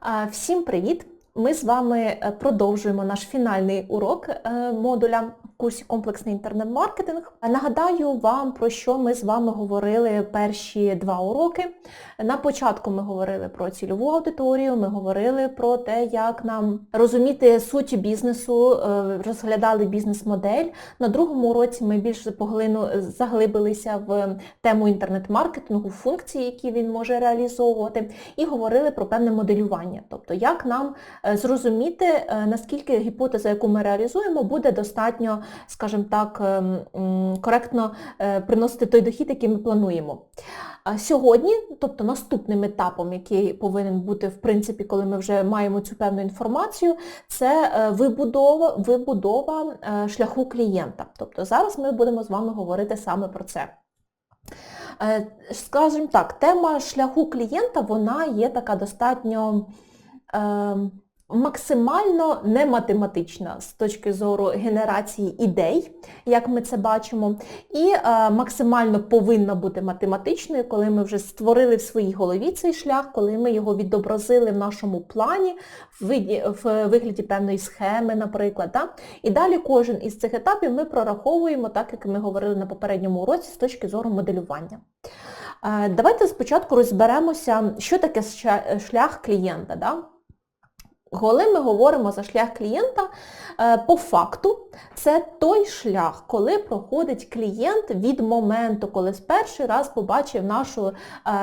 А, Всім привіт! Ми з вами е, продовжуємо наш фінальний урок е, модуля в курсі комплексний інтернет-маркетинг. Нагадаю вам, про що ми з вами говорили перші два уроки. На початку ми говорили про цільову аудиторію, ми говорили про те, як нам розуміти суть бізнесу, е, розглядали бізнес-модель. На другому уроці ми більше поглину заглибилися в тему інтернет-маркетингу, функції, які він може реалізовувати, і говорили про певне моделювання. Тобто, як нам зрозуміти, е, наскільки гіпотеза, яку ми реалізуємо, буде достатньо, скажімо так, ем, коректно е, приносити той дохід, який ми плануємо. Сьогодні, тобто наступним етапом, який повинен бути, в принципі, коли ми вже маємо цю певну інформацію, це е, вибудова, вибудова е, шляху клієнта. Тобто зараз ми будемо з вами говорити саме про це. Е, Скажімо так, тема шляху клієнта, вона є така достатньо е, максимально не математична з точки зору генерації ідей, як ми це бачимо, і е, максимально повинна бути математичною, коли ми вже створили в своїй голові цей шлях, коли ми його відобразили в нашому плані, в, вигляді певної схеми, наприклад. Да? І далі кожен із цих етапів ми прораховуємо, так як ми говорили на попередньому уроці, з точки зору моделювання. Е, Давайте спочатку розберемося, що таке шлях клієнта. Да? Коли ми говоримо за шлях клієнта, е, по факту це той шлях, коли проходить клієнт від моменту, коли перший раз побачив нашу е,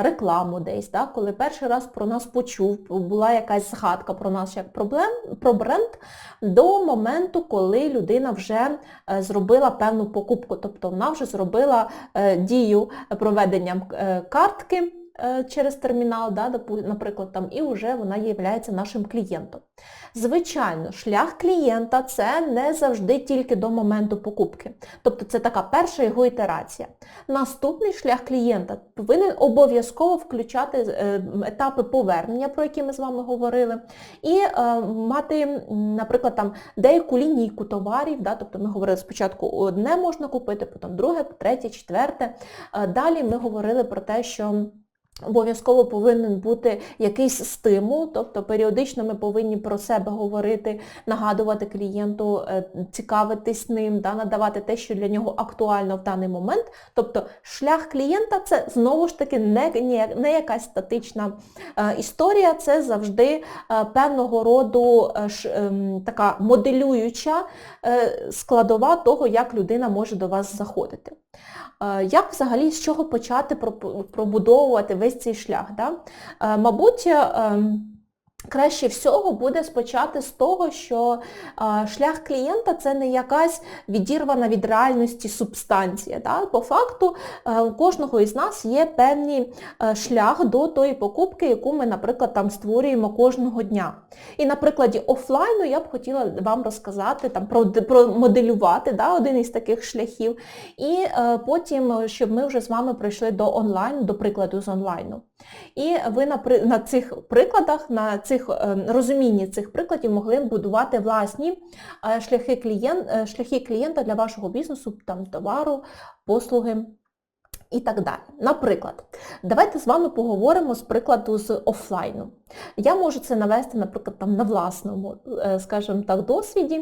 рекламу десь, да, коли перший раз про нас почув, була якась згадка про нас як проблем, про бренд, до моменту, коли людина вже е, зробила певну покупку, тобто вона вже зробила дію проведення е, картки через термінал, да, наприклад, там, і вже вона є нашим клієнтом. Звичайно, шлях клієнта це не завжди тільки до моменту покупки. Тобто це така перша його ітерація. Наступний шлях клієнта повинен обов'язково включати е, етапи повернення, про які ми з вами говорили, і е, мати, наприклад, там деяку лінійку товарів, да, тобто ми говорили спочатку одне можна купити, потім друге, третє, четверте. Е, Далі ми говорили про те, що Обов'язково повинен бути якийсь стимул, тобто періодично ми повинні про себе говорити, нагадувати клієнту, е, цікавитись ним, да, надавати те, що для нього актуально в даний момент. Тобто шлях клієнта це знову ж таки не, не, не якась статична е, історія, це завжди е, певного роду ем, така моделююча складова того, як людина може до вас заходити. Е, Як взагалі з чого почати пробудовувати весь цей шлях? Да? Е, Мабуть, е, ем, краще всього буде спочати з того, що шлях клієнта це не якась відірвана від реальності субстанція. Да? По факту е, у кожного із нас є певний е, шлях до тої покупки, яку ми, наприклад, там створюємо кожного дня. І на прикладі офлайну я б хотіла вам розказати, там, про, промоделювати да, один із таких шляхів. І е, потім, е, щоб ми вже з вами прийшли до онлайну, до прикладу з онлайну. І ви на, на цих прикладах, на цих е, розумінні цих прикладів могли будувати власні е, шляхи, клієнт, е, шляхи клієнта для вашого бізнесу, там, товару, послуги і так далі. Наприклад, давайте з вами поговоримо з прикладу з офлайну. Я можу це навести, наприклад, там, на власному, е, скажімо так, досвіді.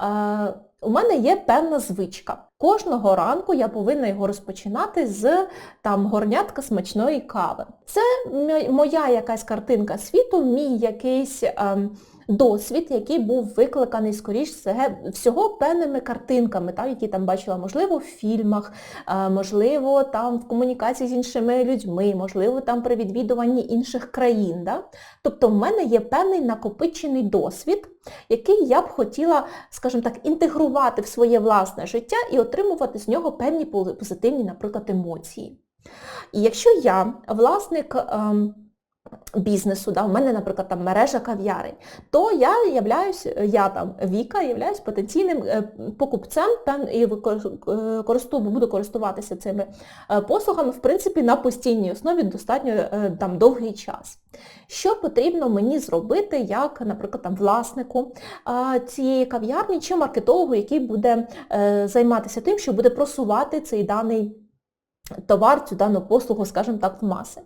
Е, У мене є певна звичка. Кожного ранку я повинна його розпочинати з там, горнятка смачної кави. Це моя якась картинка світу, мій якийсь ем, досвід, який був викликаний, скоріш всього, певними картинками, так, які там бачила, можливо, в фільмах, е, можливо, там в комунікації з іншими людьми, можливо, там при відвідуванні інших країн. Да? Тобто в мене є певний накопичений досвід, який я б хотіла, скажімо так, інтегрувати в своє власне життя і отримувати з нього певні позитивні, наприклад, емоції. І якщо я власник ем, бізнесу, да, в мене, наприклад, там мережа кав'ярень, то я являюсь, я там Віка, являюсь потенційним е, покупцем пев- і е, користу- буду користуватися цими е, послугами, в принципі, на постійній основі достатньо е, там довгий час. Що потрібно мені зробити, як, наприклад, там, власнику цієї кав'ярні чи маркетологу, який буде е, займатися тим, що буде просувати цей даний товар, цю дану послугу, скажімо так, в маси.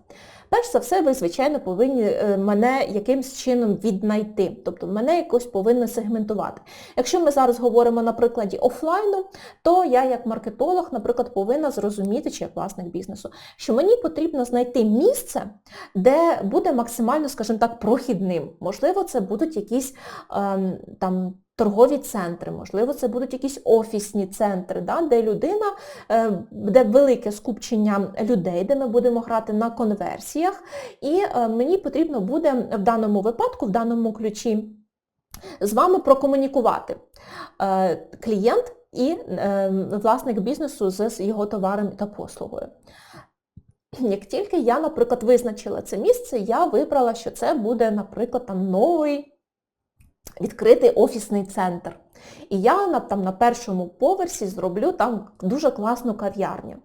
Перш за все, ви, звичайно, повинні е, мене якимсь чином віднайти, тобто мене якось повинні сегментувати. Якщо ми зараз говоримо на прикладі офлайну, то я як маркетолог, наприклад, повинна зрозуміти, чи як власник бізнесу, що мені потрібно знайти місце, де буде максимально, скажімо так, прохідним. Можливо, це будуть якісь ем, там торгові центри, можливо, це будуть якісь офісні центри, да, де людина, е, де велике скупчення людей, де ми будемо грати на конверсіях. І е, мені потрібно буде в даному випадку, в даному ключі з вами прокомунікувати е, клієнт і власник бізнесу з його товаром та послугою. Як тільки я, наприклад, визначила це місце, я вибрала, що це буде, наприклад, там новий відкритий офісний центр. І я там на першому поверсі зроблю там дуже класну кав'ярню.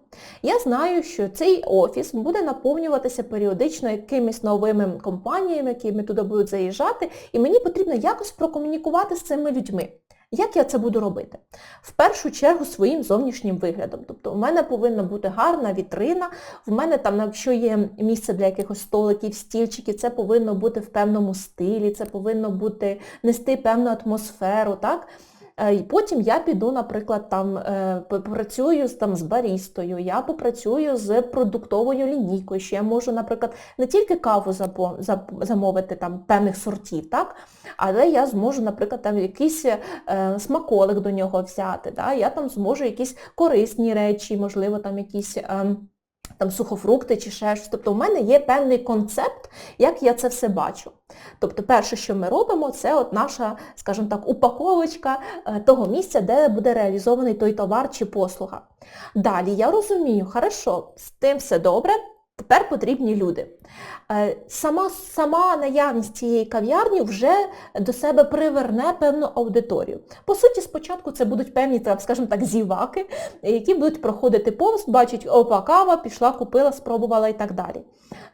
Я знаю, що цей офіс буде наповнюватися періодично якимись новими компаніями, які туди будуть заїжджати, і мені потрібно якось прокомунікувати з цими людьми. Як я це буду робити? В першу чергу своїм зовнішнім виглядом. Тобто у мене повинна бути гарна вітрина, в мене там, якщо є місце для якихось столиків, стільчиків, це повинно бути в певному стилі, це повинно бути нести певну атмосферу. так? Е, і Потім я піду, наприклад, там е, попрацюю там, з барістою, я попрацюю з продуктовою лінійкою, що я можу, наприклад, не тільки каву замовити там певних сортів, так? але я зможу, наприклад, там якийсь е, смаколик до нього взяти. Так? Я там зможу якісь корисні речі, можливо, там якісь... Там сухофрукти чи ще щось. Тобто в мене є певний концепт, як я це все бачу. Тобто перше, що ми робимо, це от наша, скажімо так, упаковочка е, того місця, де буде реалізований той товар чи послуга. Далі я розумію, хорошо, з тим все добре, Тепер потрібні люди. Е, сама сама наявність цієї кав'ярні вже до себе приверне певну аудиторію. По суті, спочатку це будуть певні, скажімо так, зіваки, які будуть проходити повз, бачать, опа, кава, пішла, купила, спробувала і так далі.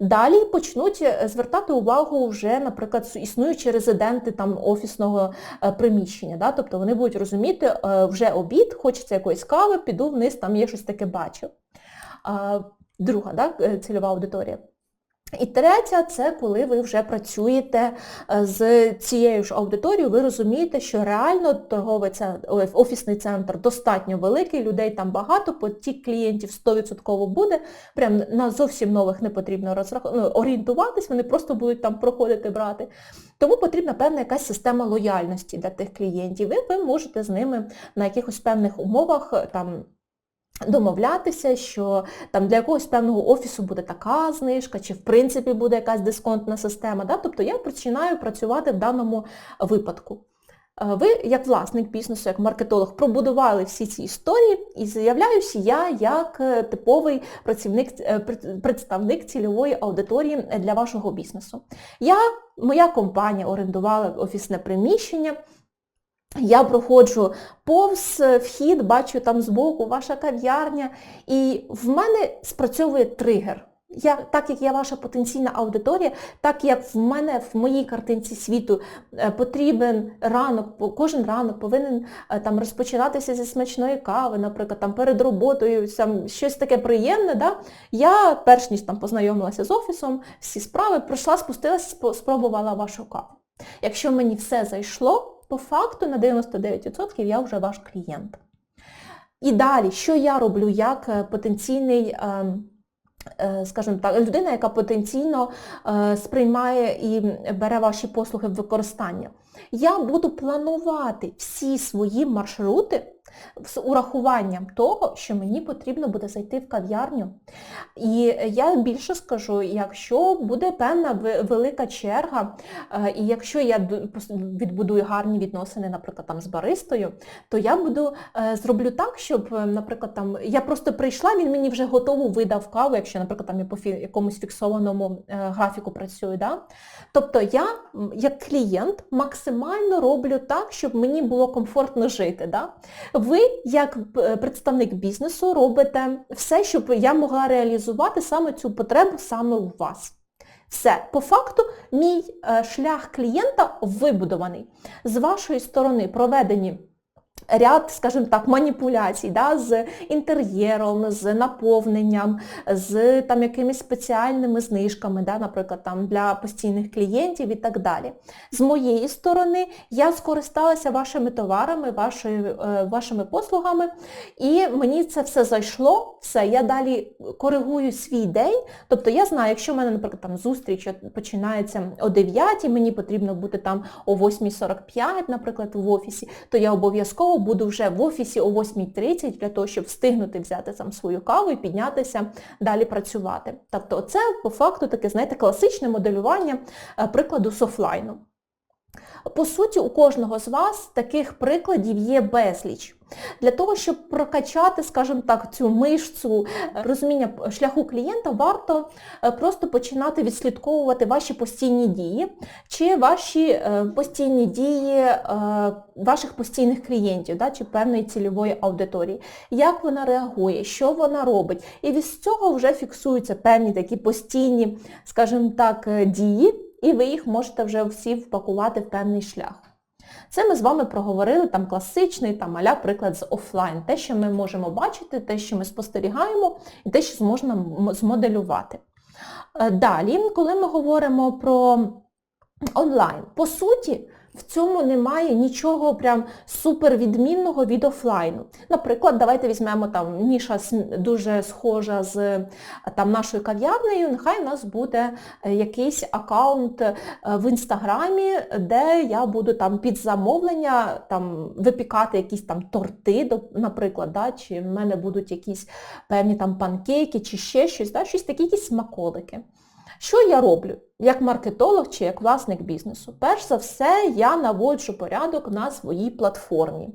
Далі почнуть е, звертати увагу вже, наприклад, існуючі резиденти там, офісного е, приміщення. Да? Тобто вони будуть розуміти, вже обід, хочеться якоїсь кави, піду вниз, там є щось таке бачу друга да, е, цільова аудиторія. І третя, це коли ви вже працюєте е, з цією ж аудиторією, ви розумієте, що реально торговий центр, офісний центр достатньо великий, людей там багато, потік клієнтів 100% буде, прям на зовсім нових не потрібно розрах... ну, орієнтуватись, вони просто будуть там проходити, брати. Тому потрібна певна якась система лояльності для тих клієнтів. І ви можете з ними на якихось певних умовах там домовлятися, що там для якогось певного офісу буде така знижка, чи в принципі буде якась дисконтна система. Да? Тобто я починаю працювати в даному випадку. Е, ви, як власник бізнесу, як маркетолог, пробудували всі ці історії і з'являюся я як е, типовий працівник, е, представник цільової аудиторії для вашого бізнесу. Я, Моя компанія орендувала офісне приміщення. Я проходжу повз е, вхід, бачу там збоку ваша кав'ярня, і в мене спрацьовує тригер. Я, Так як я ваша потенційна аудиторія, так як в мене в моїй картинці світу е, потрібен ранок, кожен ранок повинен е, там розпочинатися зі смачної кави, наприклад, там перед роботою, там, щось таке приємне. Да? Я перш ніж там познайомилася з офісом, всі справи, прийшла, спустилася, спробувала вашу каву. Якщо мені все зайшло, по факту на 99% я вже ваш клієнт. І далі, що я роблю як е, потенційний, е, е, скажімо так, людина, яка потенційно сприймає і бере ваші послуги в використання? Я буду планувати всі свої маршрути з урахуванням того, що мені потрібно буде зайти в кав'ярню. І я більше скажу, якщо буде певна велика черга, е, і якщо я відбудую гарні відносини, наприклад, там з баристою, то я буду е, зроблю так, щоб, е, наприклад, там я просто прийшла, він мені вже готову видав каву, якщо, наприклад, там я по якомусь фіксованому графіку працюю. Да? Тобто я, як клієнт, максимально роблю так, щоб мені було комфортно жити. Да? Ви, як е, представник бізнесу, робите все, щоб я могла реалізувати саме цю потребу саме у вас. Все, по факту, мій е, шлях клієнта вибудований. З вашої сторони проведені ряд, скажімо так, маніпуляцій да, з інтер'єром, з наповненням, з там якимись спеціальними знижками, да, наприклад, там для постійних клієнтів і так далі. З моєї сторони я скористалася вашими товарами, вашою, е, вашими послугами, і мені це все зайшло, все, я далі коригую свій день, тобто я знаю, якщо в мене, наприклад, там зустріч починається о 9, мені потрібно бути там о 8.45, наприклад, в офісі, то я обов'язково буду вже в офісі о 8.30 для того, щоб встигнути взяти там свою каву і піднятися, далі працювати. Тобто це по факту таке, знаєте, класичне моделювання е, прикладу з офлайну. По суті, у кожного з вас таких прикладів є безліч. Для того, щоб прокачати, скажімо так, цю мишцю розуміння шляху клієнта, варто е, просто починати відслідковувати ваші постійні дії чи ваші е, постійні дії е, ваших постійних клієнтів да, чи певної цільової аудиторії. Як вона реагує, що вона робить. І від цього вже фіксуються певні такі постійні, скажімо так, дії, і ви їх можете вже всі впакувати в певний шлях. Це ми з вами проговорили там класичний там аля приклад з офлайн. Те, що ми можемо бачити, те, що ми спостерігаємо, і те, що зможемо змоделювати. Е, далі, коли ми говоримо про онлайн, по суті, в цьому немає нічого прям супервідмінного від офлайну. Наприклад, давайте візьмемо там ніша дуже схожа з там, нашою кав'ярнею, нехай у нас буде е, якийсь аккаунт е, в інстаграмі, де я буду там під замовлення там, випікати якісь там торти, наприклад, да, чи в мене будуть якісь певні там панкейки, чи ще щось, да, щось такі якісь смаколики. Що я роблю як маркетолог чи як власник бізнесу? Перш за все, я наводжу порядок на своїй платформі.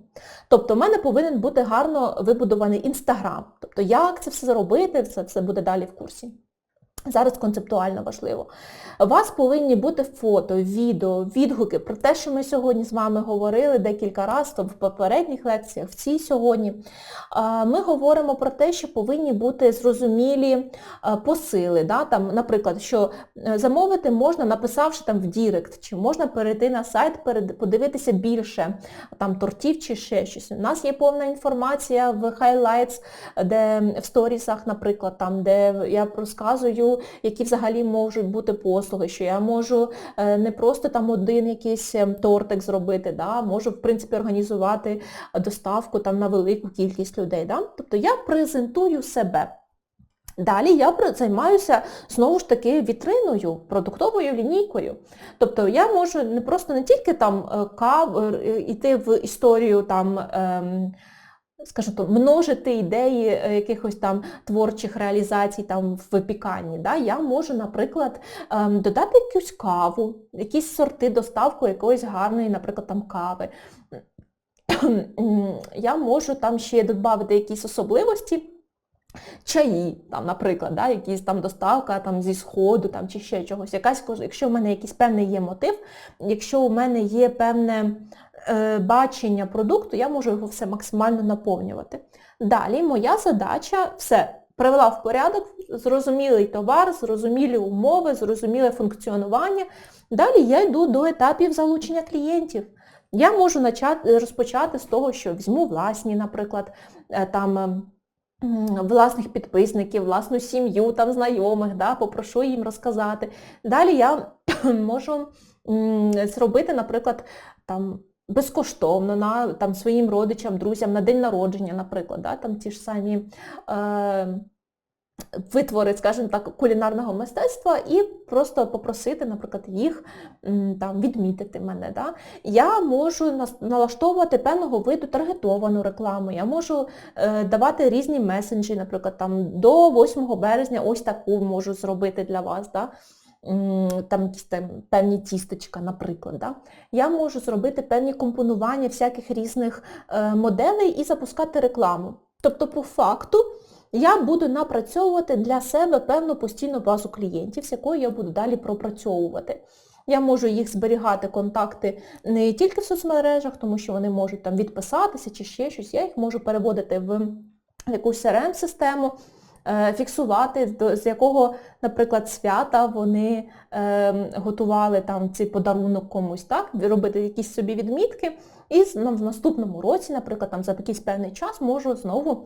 Тобто в мене повинен бути гарно вибудований інстаграм. Тобто як це все зробити, це все буде далі в курсі. Зараз концептуально важливо. У вас повинні бути фото, відео, відгуки про те, що ми сьогодні з вами говорили декілька разів в попередніх лекціях, в цій сьогодні. Ми говоримо про те, що повинні бути зрозумілі посили. Да? Там, Наприклад, що е, замовити можна, написавши там в Дірект, чи можна перейти на сайт, подивитися більше там тортів чи ще щось. У нас є повна інформація в Highlights, де в сторісах, наприклад, там, де я розказую які взагалі можуть бути послуги, що я можу е, не просто там один якийсь ем, тортик зробити, да, можу, в принципі, організувати доставку там на велику кількість людей. Да? Тобто я презентую себе. Далі я займаюся знову ж таки вітриною, продуктовою лінійкою. Тобто я можу не просто не тільки там е, кав, е, в історію там. Ем, скажімо так, множити ідеї е, якихось там творчих реалізацій там в випіканні. Да? Я можу, наприклад, ем, додати якусь каву, якісь сорти доставку якоїсь гарної, наприклад, там кави. Я можу там ще додати якісь особливості. Чаї, там, наприклад, да, якісь там доставка там, зі сходу там, чи ще чогось. Якась, Якщо в мене якийсь певний є мотив, якщо у мене є певне бачення продукту, я можу його все максимально наповнювати. Далі моя задача все привела в порядок, зрозумілий товар, зрозумілі умови, зрозуміле функціонування. Далі я йду до етапів залучення клієнтів. Я можу почати, розпочати з того, що візьму власні, наприклад, е, там ем, власних підписників, власну сім'ю, там знайомих, да, попрошу їм розказати. Далі я можу зробити, наприклад, там безкоштовно на там, своїм родичам, друзям на день народження, наприклад, да, там ті ж самі е, витвори, скажімо так, кулінарного мистецтва і просто попросити, наприклад, їх там, відмітити мене. Да. Я можу налаштовувати певного виду таргетовану рекламу, я можу е, давати різні месенджі, наприклад, там до 8 березня ось таку можу зробити для вас. Да там якісь там певні тістечка, наприклад. Да? Я можу зробити певні компонування всяких різних е, моделей і запускати рекламу. Тобто, по факту, я буду напрацьовувати для себе певну постійну базу клієнтів, з якою я буду далі пропрацьовувати. Я можу їх зберігати, контакти не тільки в соцмережах, тому що вони можуть там відписатися чи ще щось. Я їх можу переводити в якусь crm систему фіксувати, до, з якого, наприклад, свята вони е, готували там цей подарунок комусь, так, робити якісь собі відмітки. І ну, в наступному році, наприклад, там за якийсь певний час можу знову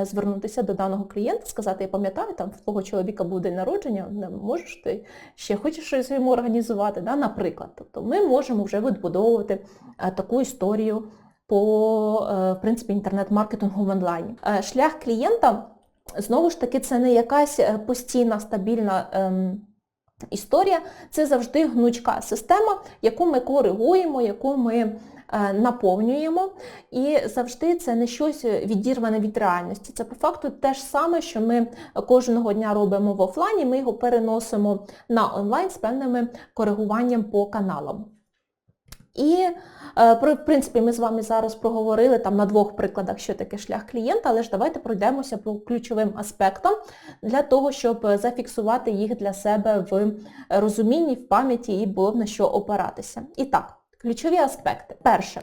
е, звернутися до даного клієнта, сказати, я пам'ятаю, там в твого чоловіка буде день народження, можеш ти ще хочеш щось йому організувати, да, наприклад. Тобто ми можемо вже відбудовувати е, таку історію по е, в принципі, інтернет-маркетингу в онлайні. Е, шлях клієнта, знову ж таки, це не якась е, постійна, стабільна ем, історія, це завжди гнучка система, яку ми коригуємо, яку ми наповнюємо. І завжди це не щось відірване від реальності. Це по факту те ж саме, що ми кожного дня робимо в офлайні, ми його переносимо на онлайн з певними коригуванням по каналам. І, е, в принципі, ми з вами зараз проговорили там на двох прикладах, що таке шлях клієнта, але ж давайте пройдемося по ключовим аспектам для того, щоб зафіксувати їх для себе в розумінні, в пам'яті і було на що опиратися. І так, ключові аспекти. Перше,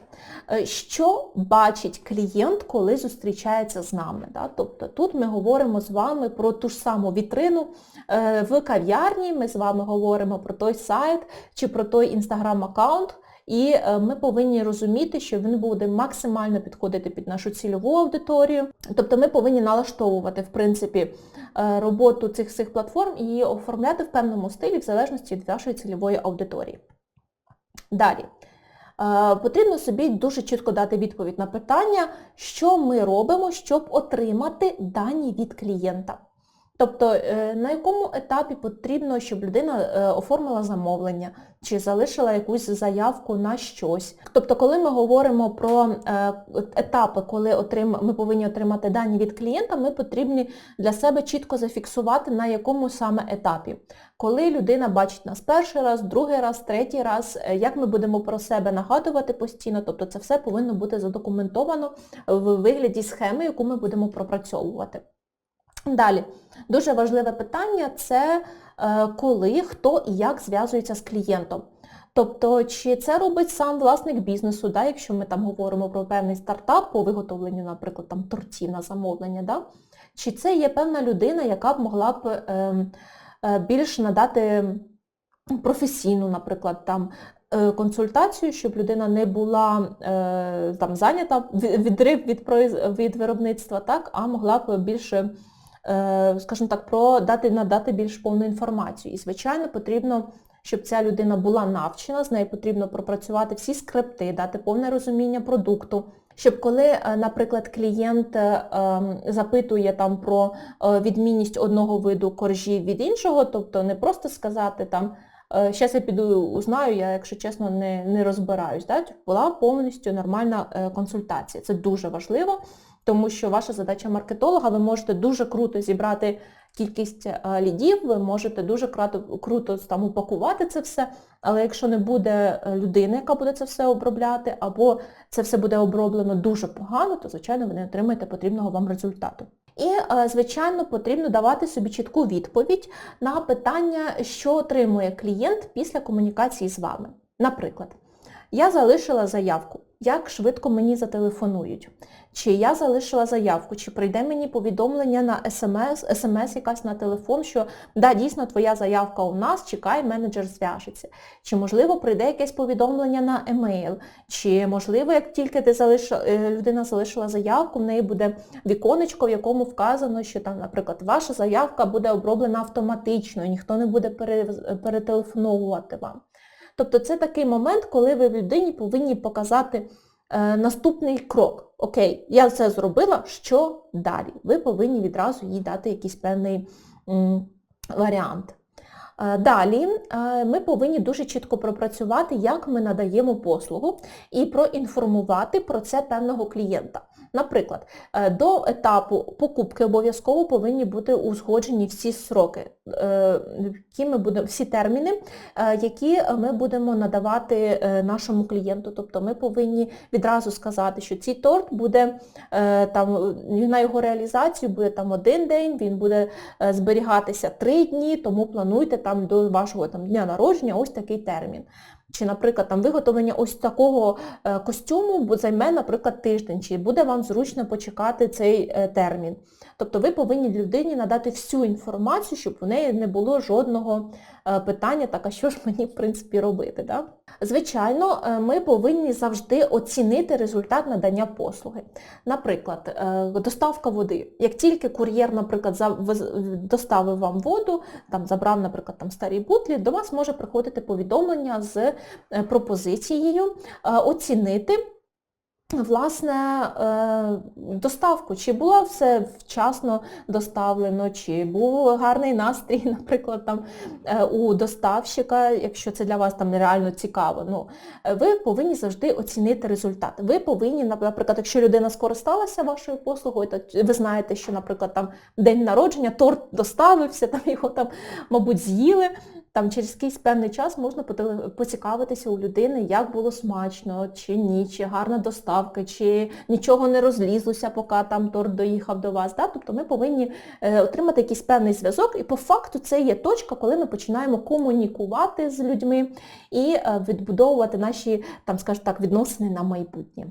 е, що бачить клієнт, коли зустрічається з нами? Да? Тобто тут ми говоримо з вами про ту ж саму вітрину е, в кав'ярні, ми з вами говоримо про той сайт чи про той інстаграм-аккаунт, і е, ми повинні розуміти, що він буде максимально підходити під нашу цільову аудиторію. Тобто ми повинні налаштовувати, в принципі, е, роботу цих всіх платформ і її оформляти в певному стилі в залежності від вашої цільової аудиторії. Далі. Е, потрібно собі дуже чітко дати відповідь на питання, що ми робимо, щоб отримати дані від клієнта. Тобто е, на якому етапі потрібно, щоб людина е, оформила замовлення чи залишила якусь заявку на щось. Тобто, коли ми говоримо про е, етапи, коли ми повинні отримати дані від клієнта, ми потрібні для себе чітко зафіксувати, на якому саме етапі. Коли людина бачить нас перший раз, другий раз, третій раз, як ми будемо про себе нагадувати постійно, тобто це все повинно бути задокументовано в вигляді схеми, яку ми будемо пропрацьовувати. Далі, дуже важливе питання це е, коли, хто і як зв'язується з клієнтом. Тобто, чи це робить сам власник бізнесу, да, якщо ми там говоримо про певний стартап по виготовленню, наприклад, там тортів на замовлення, да? чи це є певна людина, яка б могла б е, е, більш надати професійну, наприклад, там, е, консультацію, щоб людина не була е, там, зайнята відрив від, від виробництва, так, а могла б більше скажімо так, про дати, надати більш повну інформацію. І, звичайно, потрібно, щоб ця людина була навчена, з нею потрібно пропрацювати всі скрипти, дати повне розуміння продукту. Щоб коли, е, наприклад, клієнт е, ем, запитує там про відмінність одного виду коржів від іншого, тобто не просто сказати там, зараз я піду узнаю, я, якщо чесно, не не розбираюсь. Да? Була повністю нормальна консультація. Це дуже важливо тому що ваша задача маркетолога, ви можете дуже круто зібрати кількість е, лідів, ви можете дуже круто, там упакувати це все, але якщо не буде е, людини, яка буде це все обробляти, або це все буде оброблено дуже погано, то, звичайно, ви не отримаєте потрібного вам результату. І, е, звичайно, потрібно давати собі чітку відповідь на питання, що отримує клієнт після комунікації з вами. Наприклад, я залишила заявку, як швидко мені зателефонують чи я залишила заявку, чи прийде мені повідомлення на смс, смс якась на телефон, що да, дійсно твоя заявка у нас, чекай, менеджер зв'яжеться. Чи, можливо, прийде якесь повідомлення на емейл, чи, можливо, як тільки ти залишила, е, людина залишила заявку, в неї буде віконечко, в якому вказано, що там, наприклад, ваша заявка буде оброблена автоматично, і ніхто не буде перетелефоновувати вам. Тобто це такий момент, коли ви людині повинні показати е, наступний крок. Окей, я це зробила, що далі? Ви повинні відразу їй дати якийсь певний м, варіант. Е, далі е, ми повинні дуже чітко пропрацювати, як ми надаємо послугу і проінформувати про це певного клієнта. Наприклад, е, до етапу покупки обов'язково повинні бути узгоджені всі сроки, е, які ми будемо, всі терміни, е, які ми будемо надавати нашому клієнту. Тобто ми повинні відразу сказати, що цей торт буде там, на його реалізацію буде там один день, він буде зберігатися три дні, тому плануйте там до вашого там, дня народження ось такий термін. Чи, наприклад, там виготовлення ось такого е, костюму займе, наприклад, тиждень, чи буде вам зручно почекати цей е, термін. Тобто ви повинні людині надати всю інформацію, щоб у неї не було жодного е, питання, так а що ж мені в принципі робити. Да? Звичайно, е, ми повинні завжди оцінити результат надання послуги. Наприклад, е, доставка води. Як тільки кур'єр, наприклад, доставив вам воду, там забрав, наприклад, там старі бутлі, до вас може приходити повідомлення з е, пропозицією оцінити власне е, доставку, чи було все вчасно доставлено, чи був гарний настрій, наприклад, там е, у доставщика, якщо це для вас там реально цікаво. Ну, ви повинні завжди оцінити результат. Ви повинні, наприклад, якщо людина скористалася вашою послугою, то ви знаєте, що, наприклад, там день народження, торт доставився, там його там, мабуть, з'їли. Там через якийсь певний час можна поцікавитися у людини, як було смачно, чи ні, чи гарна доставка, чи нічого не розлізлося, поки там торт доїхав до вас. Да? Тобто ми повинні е, отримати якийсь певний зв'язок, і по факту це є точка, коли ми починаємо комунікувати з людьми і е, відбудовувати наші, там, скажімо так, відносини на майбутнє.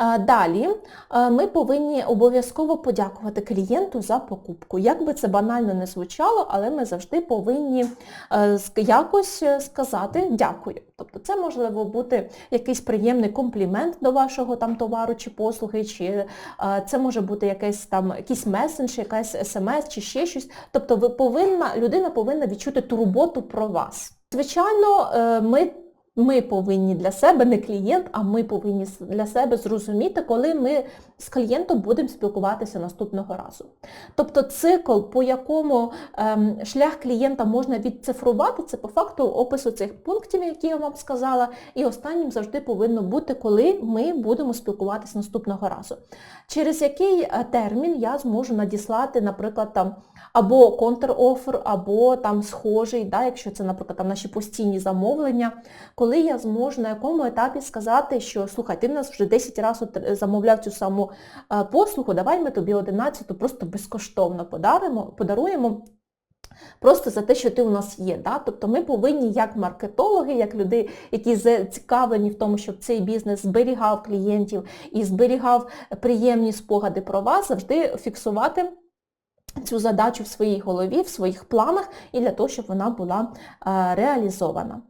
Е, Далі е, ми повинні обов'язково подякувати клієнту за покупку. Як би це банально не звучало, але ми завжди повинні е, якось сказати дякую. Тобто це можливо бути якийсь приємний комплімент до вашого там товару чи послуги, чи це може бути якийсь там якийсь месендж, якась смс чи ще щось. Тобто ви повинна, людина повинна відчути турботу про вас. Звичайно, ми ми повинні для себе, не клієнт, а ми повинні для себе зрозуміти, коли ми з клієнтом будемо спілкуватися наступного разу. Тобто цикл, по якому ем, шлях клієнта можна відцифрувати, це по факту опису цих пунктів, які я вам сказала, і останнім завжди повинно бути, коли ми будемо спілкуватися наступного разу. Через який е, термін я зможу надіслати, наприклад, там або контр-офер, або там схожий, да, якщо це, наприклад, там наші постійні замовлення, коли я зможу на якому етапі сказати, що слухай, ти в нас вже 10 разів замовляв цю саму послугу, давай ми тобі 11 просто безкоштовно подаримо, подаруємо. Просто за те, що ти у нас є. Да? Тобто ми повинні, як маркетологи, як люди, які зацікавлені в тому, щоб цей бізнес зберігав клієнтів і зберігав приємні спогади про вас, завжди фіксувати цю задачу в своїй голові, в своїх планах і для того, щоб вона була реалізована.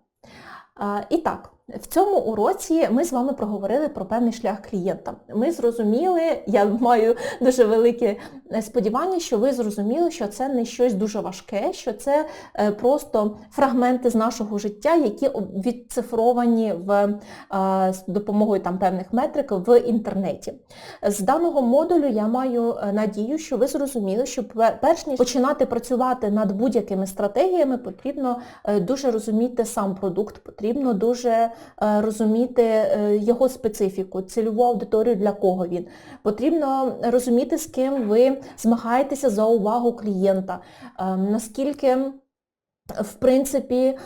І так, в цьому уроці ми з вами проговорили про певний шлях клієнта. Ми зрозуміли, я маю дуже велике е, сподівання, що ви зрозуміли, що це не щось дуже важке, що це е, просто фрагменти з нашого життя, які відцифровані в, е, з допомогою там, певних метрик в інтернеті. З даного модулю я маю надію, що ви зрозуміли, що перш ніж починати працювати над будь-якими стратегіями, потрібно дуже розуміти сам продукт, потрібно дуже розуміти е, його специфіку, цільову аудиторію, для кого він. Потрібно розуміти, з ким ви змагаєтеся за увагу клієнта, е, наскільки в принципі,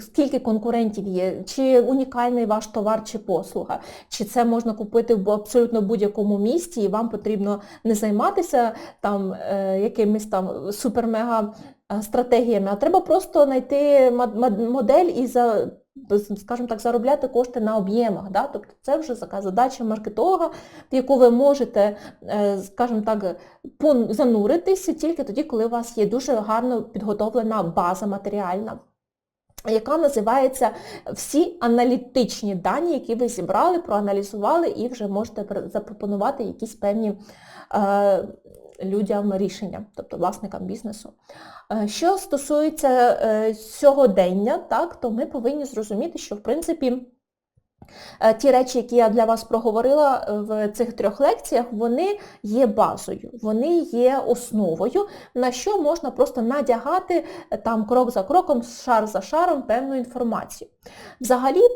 скільки конкурентів є, чи унікальний ваш товар чи послуга, чи це можна купити в абсолютно будь-якому місті, і вам потрібно не займатися там е, якимись там супер-мега е, стратегіями, а треба просто знайти мод- мод- модель і скажімо так, заробляти кошти на об'ємах. Да? Тобто це вже така задача маркетолога, в яку ви можете, е, скажімо так, зануритися тільки тоді, коли у вас є дуже гарно підготовлена база матеріальна яка називається всі аналітичні дані, які ви зібрали, проаналізували і вже можете запропонувати якісь певні е, людям рішення, тобто власникам бізнесу. Е, Що стосується е, сьогодення, так, то ми повинні зрозуміти, що в принципі Ті речі, які я для вас проговорила е, в цих трьох лекціях, вони є базою, вони є основою, на що можна просто надягати е, там крок за кроком, шар за шаром певну інформацію. Взагалі е,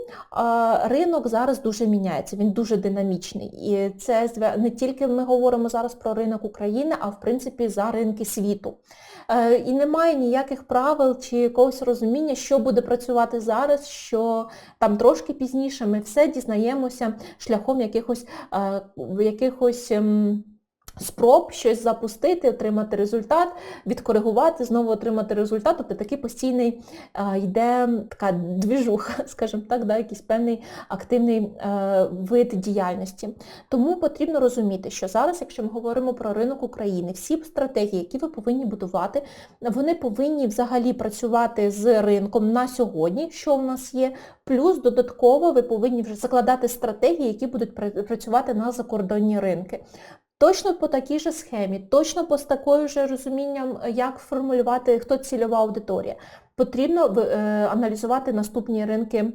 ринок зараз дуже міняється, він дуже динамічний. І це не тільки ми говоримо зараз про ринок України, а в принципі за ринки світу. Е, І немає ніяких правил чи якогось розуміння, що буде працювати зараз, що там трошки пізніше. Ми все дізнаємося шляхом якихось, е, якихось ем, спроб щось запустити, отримати результат, відкоригувати, знову отримати результат. Тобто такий постійний е, йде така двіжуха, скажімо так, да, якийсь певний активний е, вид діяльності. Тому потрібно розуміти, що зараз, якщо ми говоримо про ринок України, всі стратегії, які ви повинні будувати, вони повинні взагалі працювати з ринком на сьогодні, що в нас є, плюс додатково ви повинні вже закладати стратегії, які будуть працювати на закордонні ринки. Точно по такій же схемі, точно по такою же розумінням, е, як формулювати, хто цільова аудиторія. Потрібно е, аналізувати наступні ринки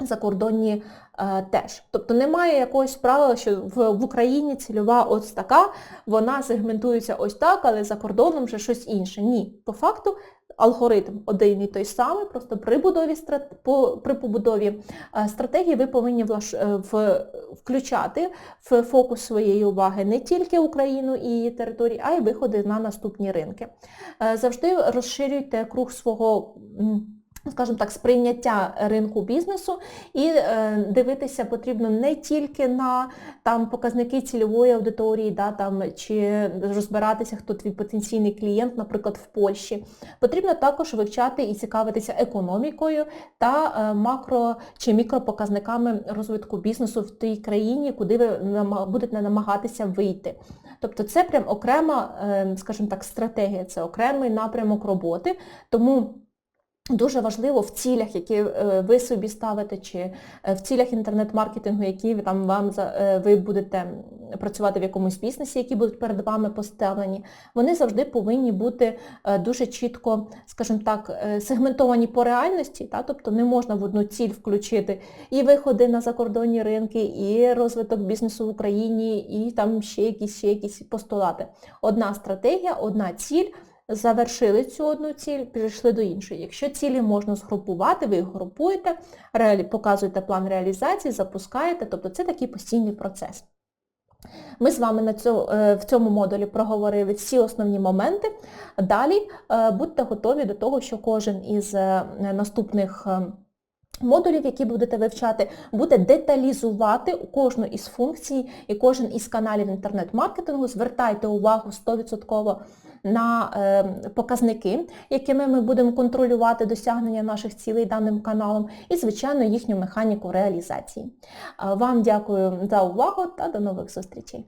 закордонні е, теж. Тобто немає якогось правила, що в Україні цільова ось така, вона сегментується ось так, але за кордоном вже щось інше. Ні. По факту алгоритм один і той самий, просто при, будові, при побудові е, стратегії ви повинні е, включати в фокус своєї уваги не тільки Україну і її території, а й виходи на наступні ринки. Е, Завжди розширюйте круг свого скажімо так, сприйняття ринку бізнесу і е, дивитися потрібно не тільки на там, показники цільової аудиторії, да, там, чи розбиратися, хто твій потенційний клієнт, наприклад, в Польщі. Потрібно також вивчати і цікавитися економікою та е, макро чи мікропоказниками розвитку бізнесу в тій країні, куди ви будете намагатися вийти. Тобто це прям окрема, е, скажімо так, стратегія, це окремий напрямок роботи. Тому Дуже важливо в цілях, які е, ви собі ставите, чи е, в цілях інтернет-маркетингу, які ви там вам е, ви будете працювати в якомусь бізнесі, які будуть перед вами поставлені, вони завжди повинні бути дуже чітко, скажімо так, сегментовані по реальності, та? тобто не можна в одну ціль включити і виходи на закордонні ринки, і розвиток бізнесу в Україні, і там ще якісь, ще якісь постулати. Одна стратегія, одна ціль, завершили цю одну ціль, перейшли до іншої. Якщо цілі можна згрупувати, ви їх групуєте, показуєте план реалізації, запускаєте, тобто це такий постійний процес. Ми з вами на цю, е, в цьому модулі проговорили всі основні моменти. Далі е, будьте готові до того, що кожен із е, наступних модулів, які будете вивчати, буде деталізувати кожну із функцій і кожен із каналів інтернет-маркетингу. Звертайте увагу 100% на е, показники, якими ми будемо контролювати досягнення наших цілей даним каналом, і, звичайно, їхню механіку реалізації. Вам дякую за увагу та до нових зустрічей.